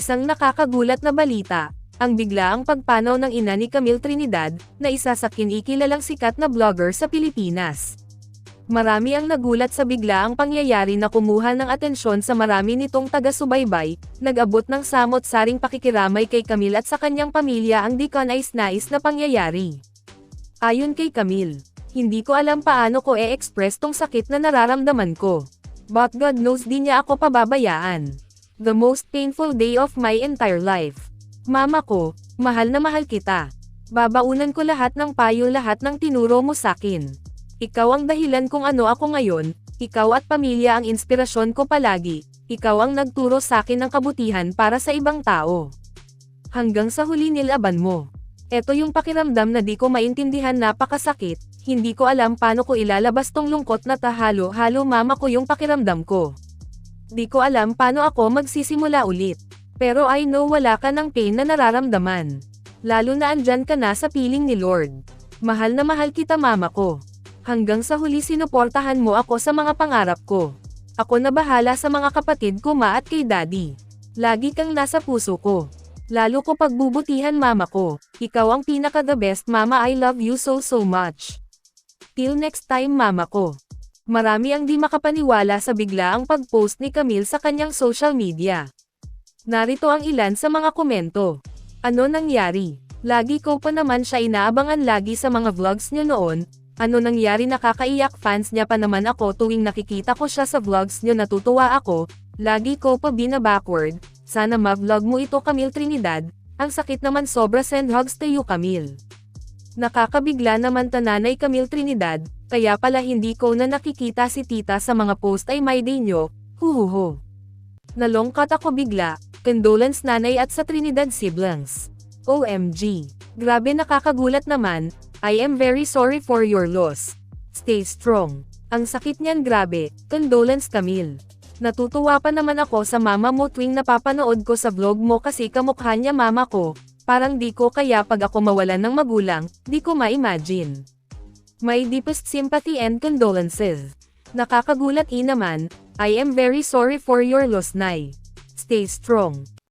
Isang nakakagulat na balita, ang biglaang pagpanaw ng ina ni Camille Trinidad, na isa sa kinikilalang sikat na vlogger sa Pilipinas. Marami ang nagulat sa biglaang pangyayari na kumuha ng atensyon sa marami nitong taga-subaybay, nag-abot ng samot-saring pakikiramay kay Camille at sa kanyang pamilya ang di ka nais-nais na pangyayari. Ayon kay Camille, hindi ko alam paano ko e-express tong sakit na nararamdaman ko. But God knows di niya ako pababayaan. The most painful day of my entire life. Mama ko, mahal na mahal kita. Babaunan ko lahat ng payo lahat ng tinuro mo sakin. Ikaw ang dahilan kung ano ako ngayon, ikaw at pamilya ang inspirasyon ko palagi, ikaw ang nagturo sa akin ng kabutihan para sa ibang tao. Hanggang sa huli nilaban mo. Ito yung pakiramdam na di ko maintindihan napakasakit, hindi ko alam paano ko ilalabas tong lungkot na tahalo-halo mama ko yung pakiramdam ko. Di ko alam paano ako magsisimula ulit. Pero I know wala ka ng pain na nararamdaman. Lalo na andyan ka na sa piling ni Lord. Mahal na mahal kita mama ko. Hanggang sa huli sinuportahan mo ako sa mga pangarap ko. Ako na bahala sa mga kapatid ko ma at kay daddy. Lagi kang nasa puso ko. Lalo ko pagbubutihan mama ko. Ikaw ang pinaka the best mama I love you so so much. Till next time mama ko. Marami ang di makapaniwala sa biglaang pag-post ni Camille sa kanyang social media. Narito ang ilan sa mga komento. Ano nangyari? Lagi ko pa naman siya inaabangan lagi sa mga vlogs niyo noon. Ano nangyari nakakaiyak fans niya pa naman ako tuwing nakikita ko siya sa vlogs niyo natutuwa ako. Lagi ko pa bina-backward. Sana ma-vlog mo ito Camille Trinidad. Ang sakit naman sobra send hugs to you Camille. Nakakabigla naman tananay Camille Trinidad, kaya pala hindi ko na nakikita si tita sa mga post ay may day nyo, huhuho. Nalongkat ako bigla, condolence nanay at sa Trinidad siblings. OMG. Grabe nakakagulat naman, I am very sorry for your loss. Stay strong. Ang sakit niyan grabe, condolence Camille. Natutuwa pa naman ako sa mama mo tuwing napapanood ko sa vlog mo kasi kamukha niya mama ko, parang di ko kaya pag ako mawalan ng magulang, di ko ma-imagine. My deepest sympathy and condolences. Nakakagulat i naman, I am very sorry for your loss Nay. Stay strong.